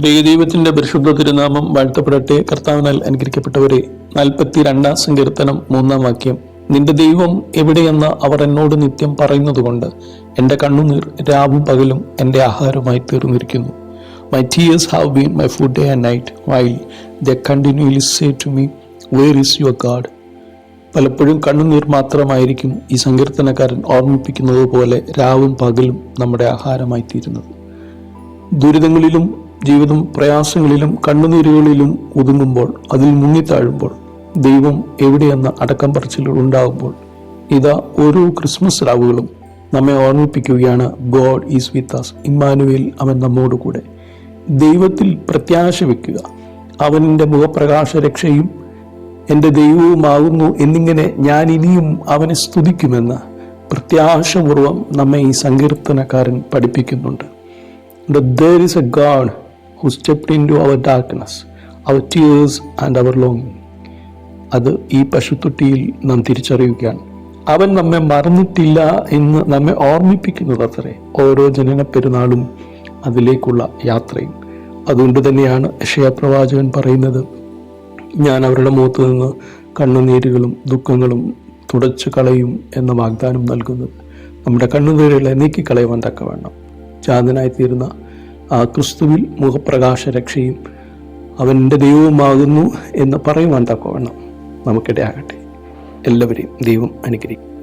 ത്രിദൈവത്തിന്റെ പരിശുദ്ധ തിരുനാമം വാഴ്ത്തപ്പെടട്ടെ. കർത്താവിനാൽ അനുഗ്രഹിക്കപ്പെട്ടവരെ നാൽപ്പത്തി രണ്ടാം സങ്കീർത്തനം മൂന്നാം വാക്യം. നിന്റെ ദൈവം എവിടെയെന്ന് അവർ എന്നോട് നിത്യം പറയുന്നതുകൊണ്ട് എന്റെ കണ്ണുനീർ രാവും പകലും എന്റെ ആഹാരമായി തീർന്നിരിക്കുന്നു. My tears have been my food day and night while they continually say to me where is your God പലപ്പോഴും കണ്ണുനീർ മാത്രമായിരിക്കും ഈ സങ്കീർത്തനക്കാരൻ ഓർമ്മിപ്പിക്കുന്നത് പോലെ രാവും പകലും നമ്മുടെ ആഹാരമായി തീരുന്നത്. ദുരിതങ്ങളിലും ജീവിതം പ്രയാസങ്ങളിലും കണ്ണുനീരുകളിലും ഒതുങ്ങുമ്പോൾ അതിൽ മുങ്ങിത്താഴുമ്പോൾ ദൈവം എവിടെയെന്ന അടക്കം പറച്ചിലുകൾ ഉണ്ടാകുമ്പോൾ ഇതാ ഓരോ ക്രിസ്മസ് രാവുകളും നമ്മെ ഓർമ്മിപ്പിക്കുകയാണ് God is with us Emmanuel അവൻ നമ്മോടുകൂടെ. ദൈവത്തിൽ പ്രത്യാശ വെക്കുക. അവന്റെ മുഖപ്രകാശ രക്ഷയും എന്റെ ദൈവവുമാകുന്നു എന്നിങ്ങനെ ഞാൻ ഇനിയും അവനെ സ്തുതിക്കുമെന്ന് പ്രത്യാശപൂർവം നമ്മെ ഈ സങ്കീർത്തനക്കാരൻ പഠിപ്പിക്കുന്നുണ്ട്. There is a a God stepped into our darkness our tears and our long അത് ഈ പശുത്തൊട്ടിയിൽ നാം തിരിച്ചറിയുകയാണ്. അവൻ നമ്മെ മറന്നിട്ടില്ല എന്ന് നമ്മെ ഓർമ്മിപ്പിക്കുന്നത് അത്രേ. ഓരോ ജനന പെരുന്നാളും അതിലേക്കുള്ള യാത്രയും. അതുകൊണ്ട് തന്നെയാണ് യക്ഷയ പറയുന്നത് ഞാൻ അവരുടെ മുഖത്ത് നിന്ന് കണ്ണുനീരുകളും ദുഃഖങ്ങളും തുടച്ചു കളയും എന്ന വാഗ്ദാനം നൽകുന്നത്. നമ്മുടെ കണ്ണുനീരുകളെ നീക്കിക്കളയുവാൻ തക്കവണ്ണം. ചാന്തനായി തീരുന്ന ആ ക്രിസ്തുവിൽ മുഖപ്രകാശ രക്ഷയും അവന്റെ ദൈവവുമാകുന്നു എന്ന് പറയുവാൻ തക്കവണ്ണം നമുക്കിടയാകട്ടെ. എല്ലാവരെയും ദൈവം അനുഗ്രഹിക്കും